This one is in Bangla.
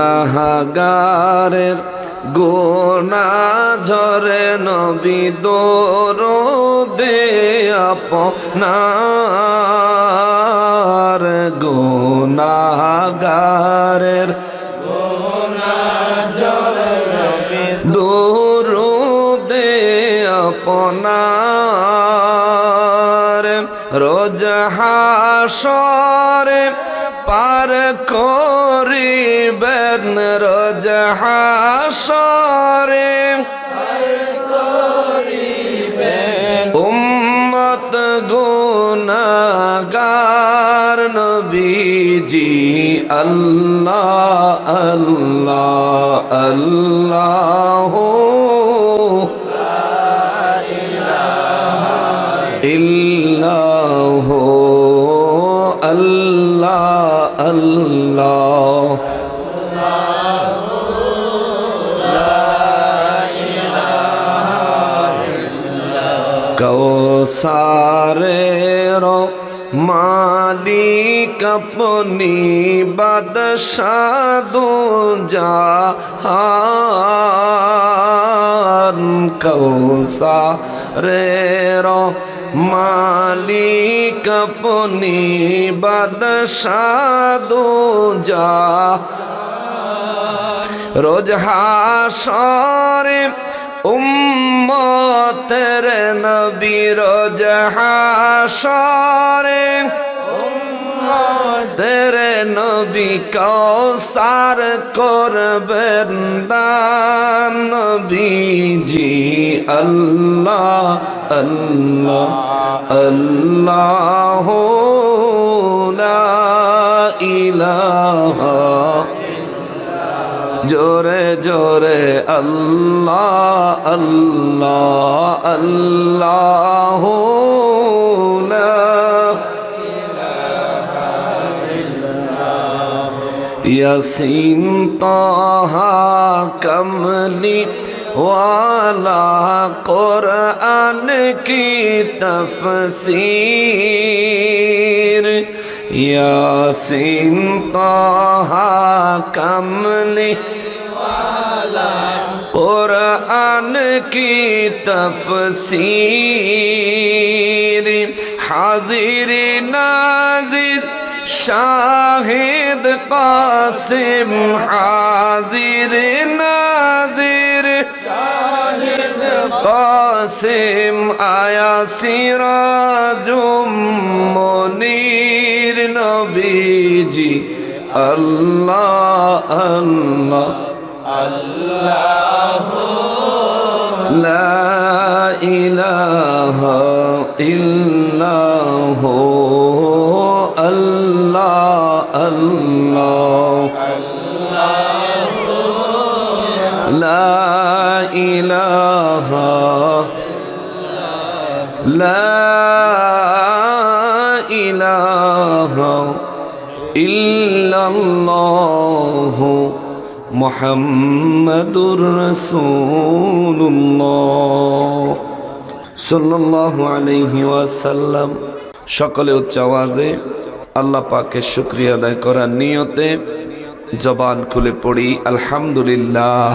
গোনাহাগারের গোনা ঝরে নবী দোর দে আপনার গোনাহাগারের রোজ হাসরে পার করিবেন রোজ হাসরে উম্মত গুনাগার নবীজি আল্লাহ আল্লাহ আল্লাহ। আল্লাহ আল্লাহ কৌসারের মালিক আপনি বাদশাদু জাহান কৌসারের মালিক আপনি বাদশাদু জাহান রোজ হাসরে উম্মতের নবী রোজ হাসরে তেরে নবী কৌসার করবেন দান নবীজি আল্লাহ। আল্লাহ আল্লাহ ইলাহা। জোরে জোরে আল্লাহ আল্লাহ আল্লাহ ইয়াসিন তাহা কমলি والا قرآن کی تفسیر یاسین طه کملی والا قرآن کی تفسیر حاضر نازد شاہد قاسم حاضر نازد কাসিম আয়া সিরাজুম মনির নবীজি আল্লাহ আল্লাহ আল্লাহ লা ইলাহা ইল্লাহু আল্লাহ আল্লাহ لا إله لا إله إلا الله محمد رسول الله صلى الله عليه وسلم সকলে উচ্চ আওয়াজে আল্লাহ পাকের শুক্রিয়া আদায় করার নিয়তে জবান খুলে পড়ি আলহামদুলিল্লাহ